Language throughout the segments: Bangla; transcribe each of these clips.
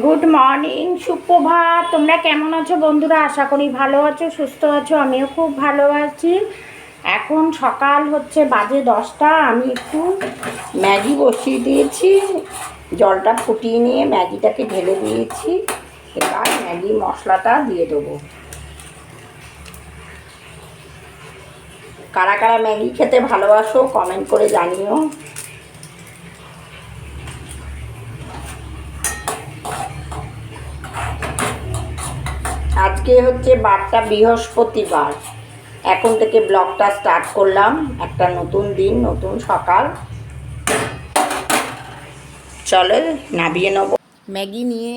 গুড মর্নিং সুপ্রভাত তোমরা কেমন আছো বন্ধুরা? আশা করি ভালো আছো, সুস্থ আছো, আমিও খুব ভালো আছি। এখন সকাল হচ্ছে বাজে দশটা, আমি একটু ম্যাগি বসিয়ে দিয়েছি। জলটা ফুটিয়ে নিয়ে ম্যাগিটাকে ঢেলে দিয়েছি। এবার ম্যাগি মশলাটা দিয়ে দেবো। কারা কারা ম্যাগি খেতে ভালোবাসো, কমেন্ট করে জানিও। আজকে হচ্ছে বারটা বৃহস্পতিবার। এখন থেকে ব্লগটা স্টার্ট করলাম। একটা নতুন দিন, নতুন সকাল। চলে নাবিয়ে নেব। ম্যাগি নিয়ে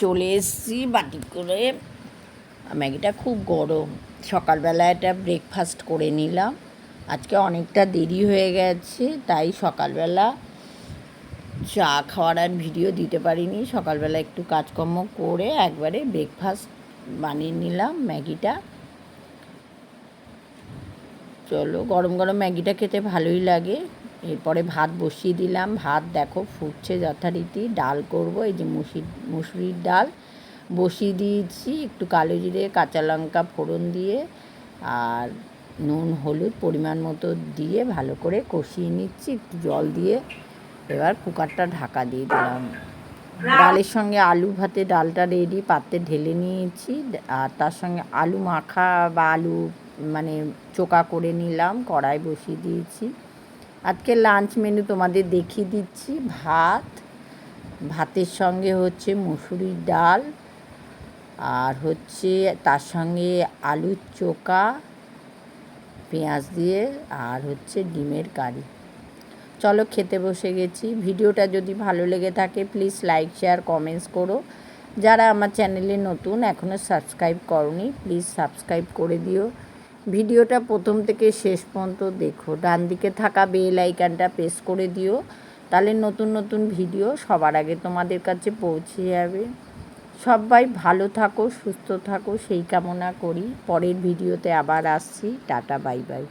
চলে এসেছি বাটি করে। ম্যাগিটা খুব গরম। সকালবেলা এটা ব্রেকফাস্ট করে নিলাম। আজকে অনেকটা দেরি হয়ে গেছে, তাই সকালবেলা চা খাওয়ার আর ভিডিও দিতে পারিনি। সকালবেলা একটু কাজকর্ম করে একবারে ব্রেকফাস্ট বানিয়ে নিলাম ম্যাগিটা। চলো, গরম গরম ম্যাগিটা খেতে ভালোই লাগে। এরপরে ভাত বসিয়ে দিলাম। ভাত দেখো ফুটছে যথারীতি। ডাল করব, এই যে মুসির, মুসুরির ডাল। বসিয়ে দিয়েছি একটু কালো জিরে, কাঁচা লঙ্কা ফোড়ন দিয়ে আর নুন, হলুদ পরিমাণ মতো দিয়ে ভালো করে কষিয়ে নিচ্ছি। একটু জল দিয়ে এবার কুকারটা ঢাকা দিয়ে দিলাম। ডালের সঙ্গে আলু ভাতে ডালটা রেডি পাত্রে ঢেলে নিয়েছি, আর তার সঙ্গে আলু মাখা বা আলু মানে চোকা করে নিলাম, কড়াই বসিয়ে দিয়েছি। আজকে লাঞ্চ মেনু তোমাদের দেখিয়ে দিচ্ছি, ভাত, ভাতের সঙ্গে হচ্ছে মুসুরির ডাল, আর হচ্ছে তার সঙ্গে আলুর চোকা পেঁয়াজ দিয়ে, আর হচ্ছে ডিমের কারি। চলো খেতে বসে গেছি। ভিডিওটা যদি ভালো লেগে থাকে প্লিজ লাইক শেয়ার কমেন্টস করো। যারা আমার চ্যানেলে নতুন এখনও সাবস্ক্রাইব করনি প্লিজ সাবস্ক্রাইব করে দিও। ভিডিওটা প্রথম থেকে শেষ পর্যন্ত দেখো। ডান দিকে থাকা বেল আইকনটা প্রেস করে দিও। তাহলে নতুন নতুন ভিডিও সবার আগে তোমাদের কাছে পৌঁছে যাবে। সবাই ভালো থাকো, সুস্থ থাকো, সেই কামনা করি। পরের ভিডিওতে আবার আসছি। Tata bye bye